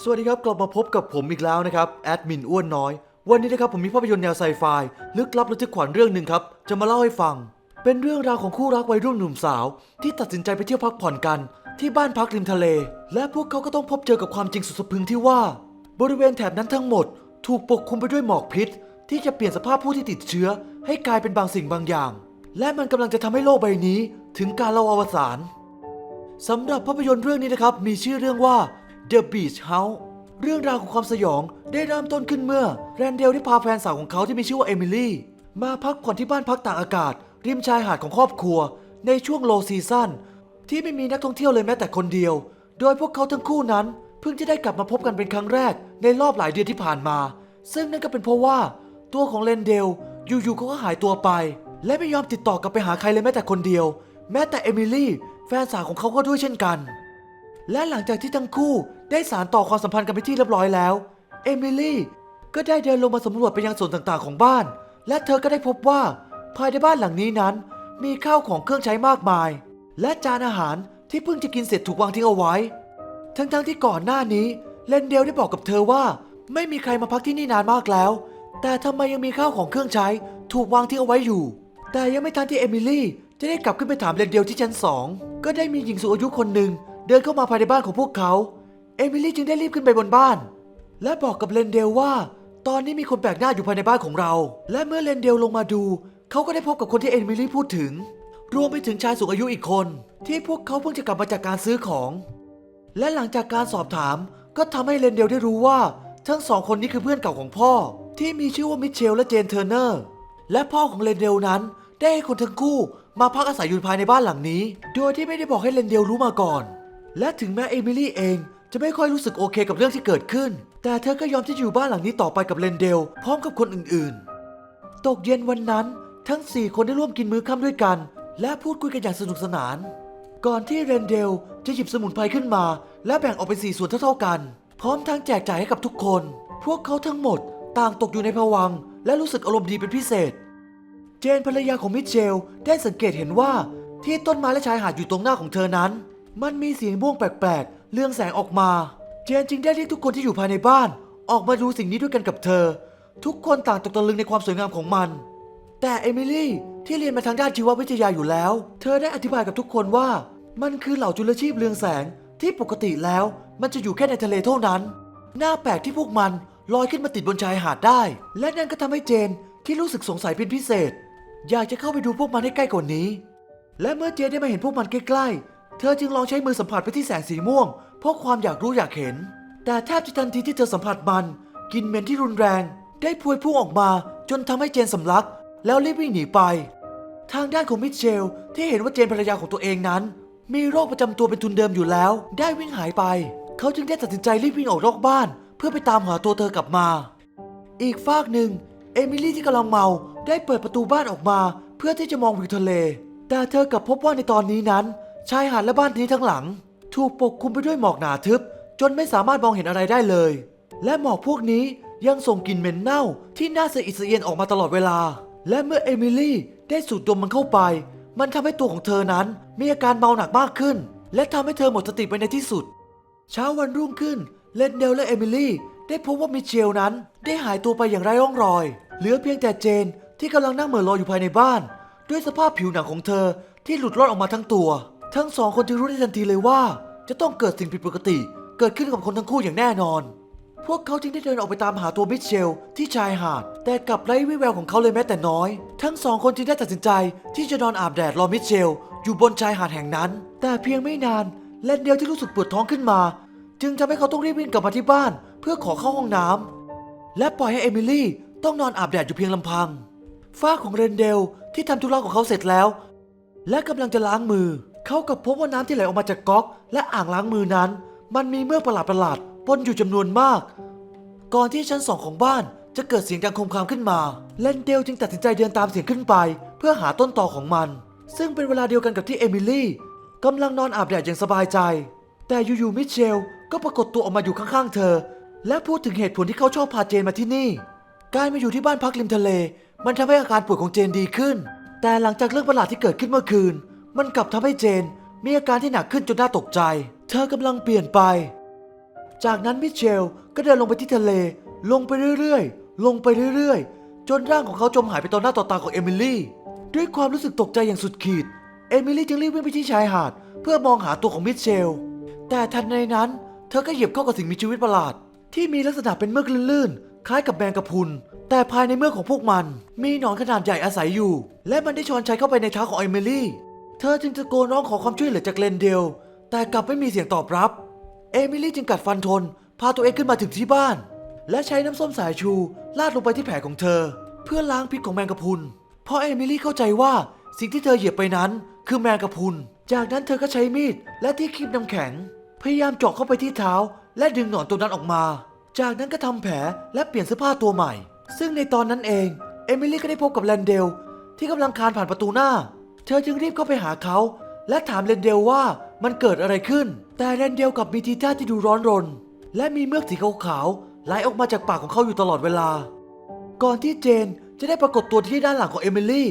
สวัสดีครับ กลับมาพบกับผมอีกแล้วนะครับแอดมินอ้วนน้อย วันนี้นะครับผมมีภาพยนตร์แนวไซไฟลึกลับระทึกขวัญเรื่องหนึ่งครับ จะมาเล่าให้ฟัง เป็นเรื่องราวของคู่รักวัยรุ่นหนุ่มสาว ที่ตัดสินใจไปเที่ยวพักผ่อนกัน ที่บ้านพักริมทะเล และพวกเขาก็ต้องพบเจอกับความจริงสุดสะพรึงที่ว่า บริเวณแถบนั้นทั้งหมด ถูกปกคลุมไปด้วยหมอกพิษ ที่จะเปลี่ยนสภาพผู้ที่ติดเชื้อ ให้กลายเป็นบางสิ่งบางอย่าง และมันกำลังจะทำให้โลกใบนี้ ถึงการล่าอวสานสำหรับภาพยนตร์เรื่องนี้นะครับมีชื่อเรื่องว่า The Beach House เรื่องราวของความสยองได้เริ่มต้นขึ้นเมื่อ แรนเดลได้พาแฟนสาวของเขาที่มีชื่อว่าเอมิลี่ มาพักผ่อนที่บ้านพักตากอากาศ ริมชายหาดของครอบครัว ในช่วงโลซีซั่นที่ไม่มีนักท่องเที่ยวเลยแม้แต่คนเดียว โดยพวกเขาทั้งคู่นั้น เพิ่งจะได้กลับมาพบกันเป็นครั้งแรก ในรอบหลายเดือนที่ผ่านมา ซึ่งนั่นก็เป็นเพราะว่า ตัวของเรนเดลอยู่ๆเขาก็หายตัวไป และไม่ยอมติดต่อกลับไปหาใครเลยแม้แต่คนเดียว แม้แต่เอมิลี่แฟนสาวของเขาก็ด้วยเช่นกัน และหลังจากที่ทั้งคู่ได้สารต่อความสัมพันธ์กันไปที่เรียบร้อยแล้ว เอมิลี่ก็ได้เดินลงมาสำรวจไปยังส่วนต่างๆของบ้าน และเธอก็ได้พบว่าภายในบ้านหลังนี้นั้น มีข้าวของเครื่องใช้มากมาย และจานอาหารที่เพิ่งจะกินเสร็จถูกวางทิ้งเอาไว้ ทั้งๆที่ก่อนหน้านี้เลนเดลได้บอกกับเธอว่า ไม่มีใครมาพักที่นี่นานมากแล้ว แต่ทำไมยังมีข้าวของเครื่องใช้ถูกวางทิ้งเอาไว้อยู่ แต่ยังไม่ทันที่เอมิลี่จะได้กลับขึ้นไปถามเลนเดลที่ชั้นสองก็ได้มีหญิงสูงอายุคนหนึ่ง เดินเข้ามาภายในบ้านของพวกเขา เอมิลี่จึงได้รีบขึ้นไปบนบ้าน และบอกกับเลนเดลว่า ตอนนี้มีคนแปลกหน้าอยู่ภายในบ้านของเรา และเมื่อเลนเดลลงมาดู เขาก็ได้พบกับคนที่เอมิลี่พูดถึง รวมไปถึงชายสูงอายุอีกคน ที่พวกเขาเพิ่งจะกลับมาจากการซื้อของ และหลังจากการสอบถามก็ทำให้เลนเดลได้รู้ว่า ทั้งสองคนนี้คือเพื่อนเก่าของพ่อ ที่มีชื่อว่ามิเชลและเจนเทอร์เนอร์และพ่อของเลนเดลนั้น ได้ให้คนทั้งคู่มาพักอาศัยอยู่ภายในบ้านหลังนี้ โดยที่ไม่ได้บอกให้เลนเดลรู้มาก่อน และถึงแม้เอมิลี่เองจะไม่ค่อยรู้สึกโอเคกับเรื่องที่เกิดขึ้น แต่เธอก็ยอมที่จะอยู่บ้านหลังนี้ต่อไปกับเลนเดล พร้อมกับคนอื่นๆ ตกเย็นวันนั้น ทั้ง 4 คนได้ร่วมกินมื้อค่ำด้วยกัน และพูดคุยกันอย่างสนุกสนาน ก่อนที่เรนเดลจะหยิบสมุนไพรขึ้นมา และแบ่งออกเป็นสี่ส่วนเท่าๆกัน พร้อมทั้งแจกจ่ายให้กับทุกคน พวกเขาทั้งหมดต่างตกอยู่ในภวังค์และรู้สึกอารมณ์ดีเป็นพิเศษ เจนภรรยาของมิเชลได้สังเกตเห็นว่าที่ต้นไม้และชายหาดอยู่ตรงหน้าของเธอนั้น มันมีเสียงบ้วงแปลกๆ เรื่องแสงออกมา เจนจึงได้เรียกทุกคนที่อยู่ภายในบ้าน ออกมาดูสิ่งนี้ด้วยกันกับเธอ ทุกคนต่างตกตะลึงในความสวยงามของมัน แต่เอมิลี่ที่เรียนมาทางด้านชีววิทยาอยู่แล้ว เธอได้อธิบายกับทุกคนว่า มันคือเหล่าจุลชีพเรืองแสงที่ปกติแล้วมันจะอยู่แค่ในทะเลเท่านั้น หน้าแปลกที่พวกมันลอยขึ้นมาติดบนชายหาดได้ และนั่นก็ทำให้เจนที่รู้สึกสงสัยเป็นพิเศษ อยากจะเข้าไปดูพวกมันให้ใกล้กว่านี้ และเมื่อเจนได้มาเห็นพวกมันใกล้ๆ เธอจึงลองใช้มือสัมผัสไปที่แสงสีม่วง เพราะความอยากรู้อยากเห็น แต่แทบจะทันทีที่เธอสัมผัสมันกลินเหม็นที่รุนแรง ได้พวยพุ่งออกมาจนทำให้เจนสำลัก แล้วรีบวิ่งหนีไป ทางด้านของมิเชล ที่เห็นว่าเจนภรรยาของตัวเองนั้น มีโรคประจำตัวเป็นทุนเดิมอยู่แล้ว ได้วิ่งหายไป เขาจึงได้ตัดสินใจรีบวิ่งออกนอกบ้าน เพื่อไปตามหาตัวเธอกลับมา อีกฝากหนึ่งเอมิลี่ที่กำลังเมาได้เปิดประตูบ้านออกมา เพื่อที่จะมองวิวทะเล แต่เธอกลับพบว่าในตอนนี้นั้น ชายหาดและบ้านนี้ทั้งหลัง ถูกปกคลุมไปด้วยหมอกหนาทึบ จนไม่สามารถมองเห็นอะไรได้เลย และหมอกพวกนี้ยังส่งกลิ่นเหม็นเน่าที่น่าสะอิดสะเอียนออกมาตลอดเวลา และเมื่อเอมิลี่ได้สูดดมมันเข้าไป มันทำให้ตัวของเธอนั้นมีอาการเมาหนักมากขึ้น และทำให้เธอหมดสติไปในที่สุด เช้าวันรุ่งขึ้นเลนเดลและเอมิลี่ได้พบว่ามิเชลนั้นได้หายตัวไปอย่างไร้ร่องรอย เหลือเพียงแต่เจนที่กำลังนั่งเหม่อลอยอยู่ภายในบ้าน ด้วยสภาพผิวหนังของเธอที่หลุดรอดออกมาทั้งตัว ทั้งสองคนจึงรู้ได้ทันทีเลยว่า จะต้องเกิดสิ่งผิดปกติ เกิดขึ้นกับคนทั้งคู่อย่างแน่นอน พวกเขาจึงได้เดินออกไปตามหาตัวมิเชลที่ชายหาด แต่กลับไร้วี่แววของเขาเลยแม้แต่น้อย ทั้งสองคนจึงได้ตัดสินใจที่จะนอนอาบแดดรอมิเชลอยู่บนชายหาดแห่งนั้น แต่เพียงไม่นานเลนเดลที่รู้สึกปวดท้องขึ้นมา จึงทำให้เขาต้องรีบวิ่งกลับมาที่บ้าน เพื่อขอเข้าห้องน้ำและปล่อยให้เอมิลี่ต้องนอนอาบแดดอยู่เพียงลำพังฝ้าของเรนเดลที่ทำธุระของเขาเสร็จแล้ว และกำลังจะล้างมือ เขากับพบว่าน้ำที่ไหลออกมาจากก๊อก และอ่างล้างมือนั้น มันมีเมือกประหลาดประหลาดปนอยู่จำนวนมาก ก่อนที่ชั้นสองของบ้านจะเกิดเสียงดังคมคามขึ้นมา เลนเดลจึงตัดสินใจเดินตามเสียงขึ้นไป เพื่อหาต้นตอของมัน ซึ่งเป็นเวลาเดียวกันกับที่เอมิลี่กำลังนอนอาบแดดอย่างสบายใจ แต่อยู่ๆมิเชลก็ปรากฏตัวออกมาอยู่ข้างๆเธอ และพูดถึงเหตุผลที่เขาชอบพาเจนมาที่นี่ การมาอยู่ที่บ้านพักริมทะเล มันทำให้อาการป่วยของเจนดีขึ้น แต่หลังจากเรื่องประหลาดที่เกิดขึ้นเมื่อคืน มันกลับทำให้เจนมีอาการที่หนักขึ้นจนน่าตกใจ เธอกำลังเปลี่ยนไป จากนั้นมิเชลก็เดินลงไปที่ทะเล ลงไปเรื่อยๆ ลงไปเรื่อยๆ จนร่างของเขาจมหายไปต่อหน้าต่อตาของเอมิลี่ ด้วยความรู้สึกตกใจอย่างสุดขีด เอมิลี่จึงรีบวิ่งไปที่ชายหาด เพื่อมองหาตัวของมิเชล แต่ทันในนั้น เธอก็เหยียบเข้ากับสิ่งมีชีวิตประหลาด ที่มีลักษณะเป็นเมือกลื่นๆ คล้ายกับแมงกะพรุน แต่ภายในเมือกของพวกมัน มีหนอนขนาดใหญ่อาศัยอยู่ และมันได้ชอนชัยเข้าไปในเท้าของเอมิลี่ เธอจึงตะโกนร้องขอความช่วยเหลือจากเลนเดล แต่กลับไม่มีเสียงตอบรับ เอมิลี่จึงกัดฟันทน พาตัวเองขึ้นมาถึงที่บ้าน และใช้น้ำส้มสายชูลาดลงไปที่แผลของเธอ เพื่อล้างพิษของแมงกะพรุน เพราะเอมิลี่เข้าใจว่าสิ่งที่เธอเหยียบไปนั้น คือแมงกะพรุน จากนั้นเธอก็ใช้มีดและที่คีบน้ำแข็ง พยายามเจาะเข้าไปที่เท้า และดึงหนอนตัวนั้นออกมา จากนั้นก็ทำแผลและเปลี่ยนเสื้อผ้าตัวใหม่ ซึ่งในตอนนั้นเองเอมิลี่ก็ได้พบกับแลนเดลที่กำลังคลานผ่านประตูหน้า เธอจึงรีบเข้าไปหาเขา และถามเรนเดลว่ามันเกิดอะไรขึ้น แต่เรนเดลกับมีทีท่าที่ดูร้อนรน และมีเมือกสีขาวๆไหลออกมาจากปากของเขาอยู่ตลอดเวลา ก่อนที่เจนจะได้ปรากฏตัวที่ด้านหลังของเอมิลี่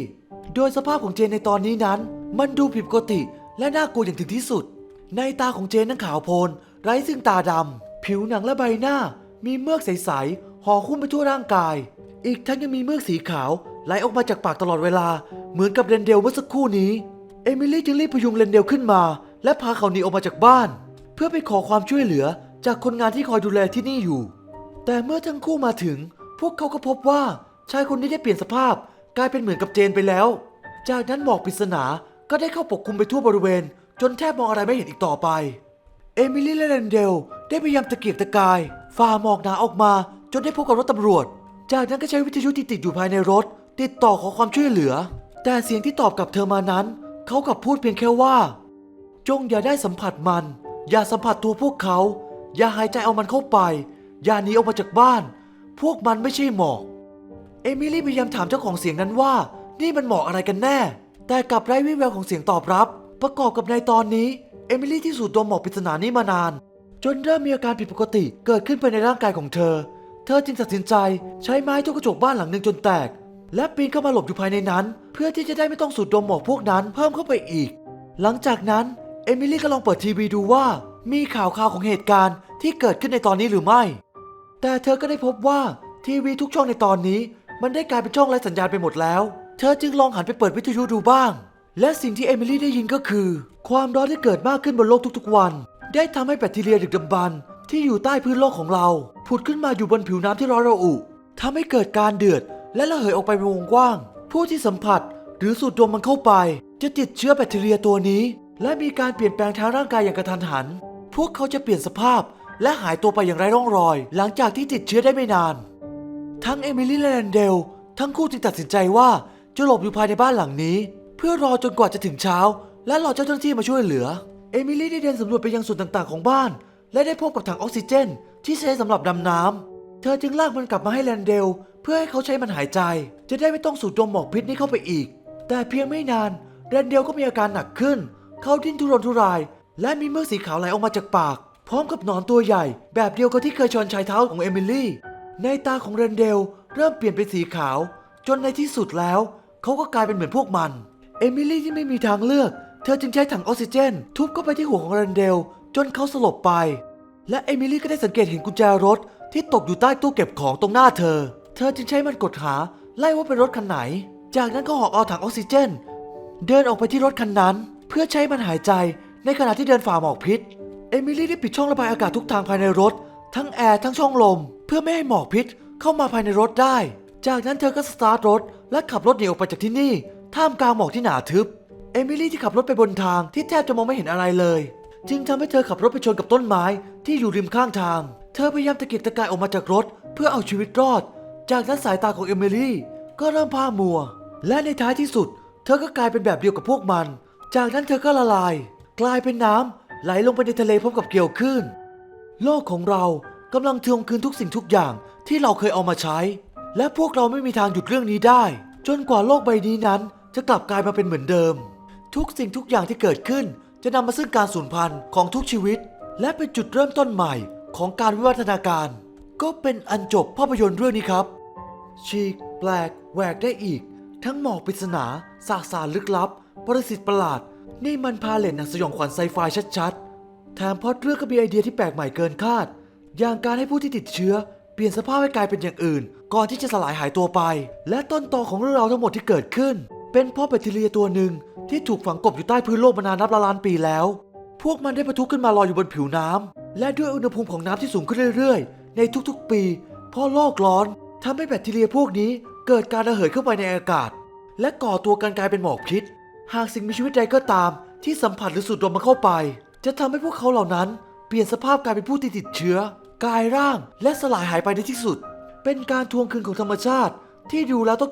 โดยสภาพของเจนในตอนนี้นั้น มันดูผิดปกติและน่ากลัวอย่างถึงที่สุด ในตาของเจนนั้นขาวโพลน ไร้ซึ่งตาดำผิวหนังและใบหน้า มีเมือกใสๆห่อคุ้มไปทั่วร่างกาย อีกทั้งยังมีเมือกสีขาว ไหลออกมาจากปากตลอดเวลาเหมือนกับเรนเดลเมื่อสักครู่นี้ เอมิลี่จึงรีบพยุงเรนเดลขึ้นมา และพาเขาหนีออกมาจากบ้าน เพื่อไปขอความช่วยเหลือจากคนงานที่คอยดูแลที่นี่อยู่ แต่เมื่อทั้งคู่มาถึง พวกเขาก็พบว่าชายคนนี้ได้เปลี่ยนสภาพกลายเป็นเหมือนกับเจนไปแล้ว จากนั้นหมอกปริศนาก็ได้เข้าปกคลุมไปทั่วบริเวณ จนแทบมองอะไรไม่เห็นอีกต่อไป เอมิลี่และเรนเดลได้พยายามตะเกียกตะกายฝ่าหมอกหนาออกมา จนได้พบกับรถตำรวจ จากนั้นก็ใช้วิทยุที่ติดอยู่ภายในรถ ติดต่อขอความช่วยเหลือ แต่เสียงที่ตอบกลับเธอมานั้น เขากลับพูดเพียงแค่ว่า จงอย่าได้สัมผัสมัน อย่าสัมผัสตัวพวกเขา อย่าหายใจเอามันเข้าไป อย่าหนีออกมาจากบ้าน พวกมันไม่ใช่หมอก เอมิลี่พยายามถามเจ้าของเสียงนั้นว่า นี่มันหมอกอะไรกันแน่ แต่กลับไร้วี่แววของเสียงตอบรับ ประกอบกับในตอนนี้ เอมิลี่ที่สูดดมหมอกปริศนานี้มานาน จนเริ่มมีอาการผิดปกติเกิดขึ้นภายในร่างกายของเธอ เธอจึงตัดสินใจใช้ไม้ทุบกระจกบ้านหลังหนึ่งจนแตก และปีนเข้ามาหลบอยู่ภายในนั้น เพื่อที่จะได้ไม่ต้องสูดดมหมอกพวกนั้นเพิ่มเข้าไปอีก หลังจากนั้นเอมิลี่ก็ลองเปิดทีวีดูว่า มีข่าวข่าวของเหตุการณ์ที่เกิดขึ้นในตอนนี้หรือไม่ แต่เธอก็ได้พบว่าทีวีทุกช่องในตอนนี้ มันได้กลายเป็นช่องไร้สัญญาณไปหมดแล้ว เธอจึงลองหันไปเปิดวิทยุดูบ้าง และสิ่งที่เอมิลี่ได้ยินก็คือ ความร้อนที่เกิดมากขึ้นบนโลกทุกๆวัน ได้ทำให้แบคทีเรียดึกดำบรรพ์ที่อยู่ใต้พื้นโลกของเรา ผุดขึ้นมาอยู่บนผิวน้ำที่ร้อนระอุทำให้เกิดการเดือด และระเหยออกไปเป็นวงกว้าง ผู้ที่สัมผัสหรือสูดดมมันเข้าไป จะติดเชื้อแบคทีเรียตัวนี้ และมีการเปลี่ยนแปลงทางร่างกายอย่างกระทันหัน พวกเขาจะเปลี่ยนสภาพ และหายตัวไปอย่างไร้ร่องรอย หลังจากที่ติดเชื้อได้ไม่นาน ทั้งเอมิลี่และแรนเดล ทั้งคู่จึงตัดสินใจว่าจะหลบอยู่ภายในบ้านหลังนี้ เพื่อรอจนกว่าจะถึงเช้า และรอเจ้าหน้าที่มาช่วยเหลือ เอมิลี่ได้เดินสำรวจไปยังส่วนต่างๆ ของบ้าน และได้พบกับถังออกซิเจน ที่ใช้สำหรับดำน้ำเธอจึงลากมันกลับมาให้แรนเดล เพื่อให้เขาใช้มันหายใจ จะได้ไม่ต้องสูดดมหมอกพิษนี้เข้าไปอีก แต่เพียงไม่นานแรนเดลก็มีอาการหนักขึ้น เขาดิ้นทุรนทุราย และมีเมือกสีขาวไหลออกมาจากปาก พร้อมกับหนอนตัวใหญ่ แบบเดียวกับที่เคยชอนชายเท้าของเอมิลี่ ในตาของเรนเดลเริ่มเปลี่ยนเป็นสีขาว จนในที่สุดแล้ว เขาก็กลายเป็นเหมือนพวกมัน เอมิลี่ที่ไม่มีทางเลือก เธอจึงใช้ถังออกซิเจน ทุบเข้าไปที่หัวของเรนเดล จนเขาสลบไป และเอมิลี่ก็ได้สังเกตเห็นกุญแจรถที่ตกอยู่ใต้ตู้เก็บของตรงหน้าเธอ เธอจึงใช้มันกดหาไล่ว่าเป็นรถคันไหน จากนั้นก็หอบเอาถังออกซิเจน เดินออกไปที่รถคันนั้น เพื่อใช้มันหายใจในขณะที่เดินฝ่าหมอกพิษ เอมิลี่ได้ปิดช่องระบายอากาศทุกทางภายในรถ ทั้งแอร์ทั้งช่องลม เพื่อไม่ให้หมอกพิษเข้ามาภายในรถได้ จากนั้นเธอก็สตาร์ทรถ และขับรถหนีออกไปจากที่นี่ ท่ามกลางหมอกที่หนาทึบ เอมิลี่ที่ขับรถไปบนทางที่แทบจะมองไม่เห็นอะไรเลย จึงทำให้เธอขับรถไปชนกับต้นไม้ที่อยู่ริมข้างทาง เธอพยายามตะเกียกตะกายออกมาจากรถ เพื่อเอาชีวิตรอด จากนั้นสายตาของเอมิลี่ก็เริ่มพามัว และในท้ายที่สุด เธอก็กลายเป็นแบบเดียวกับพวกมัน จากนั้นเธอก็ละลาย กลายเป็นน้ำไหลลงไปในทะเลพร้อมกับเกลียวคลื่นโลกของเรากำลังทวงคืนทุกสิ่งทุกอย่างที่เราเคยเอามาใช้ และพวกเราไม่มีทางหยุดเรื่องนี้ได้ จนกว่าโลกใบนี้นั้น จะกลับกลายมาเป็นเหมือนเดิม ทุกสิ่งทุกอย่างที่เกิดขึ้น จะนำมาซึ่งการสูญพันธุ์ของทุกชีวิต และเป็นจุดเริ่มต้นใหม่ของการวิวัฒนาการ ก็เป็นอันจบภาพยนตร์เรื่องนี้ครับ ฉีกแปลกแหวกได้อีก ทั้งหมอกปริศนาสาสารลึกลับ ประสิทธิ์ประหลาด นี่มันพาเลนหนังสยองขวัญไซไฟชัดๆแถมพอดเรื่องก็มีไอเดียที่แปลกใหม่เกินคาด อย่างการให้ผู้ที่ติดเชื้อ เปลี่ยนสภาพให้กลายเป็นอย่างอื่น ก่อนที่จะสลายหายตัวไป และต้นตอของเรื่องราวทั้งหมดที่เกิดขึ้น เป็นเพราะแบคทีเรียตัวหนึ่งที่ถูกฝังกลบอยู่ใต้พื้นโลกมานานนับล้านปีแล้ว พวกมันได้ประทุขึ้นมาลอยอยู่บนผิวน้ำและด้วยอุณหภูมิของน้ำที่สูงขึ้นเรื่อยๆ ในทุกๆ ปีเพราะโลกร้อนทำให้แบคทีเรียพวกนี้เกิดการระเหยเข้าไปในอากาศ และก่อตัวกันกลายเป็นหมอกพิษ หากสิ่งมีชีวิตใดก็ตาม ที่สัมผัสหรือสูดดมมันเข้าไป จะทำให้พวกเขาเหล่านั้นเปลี่ยนสภาพกลายเป็นผู้ที่ติดเชื้อกลายร่างและสลายหายไปในที่สุด เป็นการทวงคืนของธรรมชาติที่ดูแล้วต้อง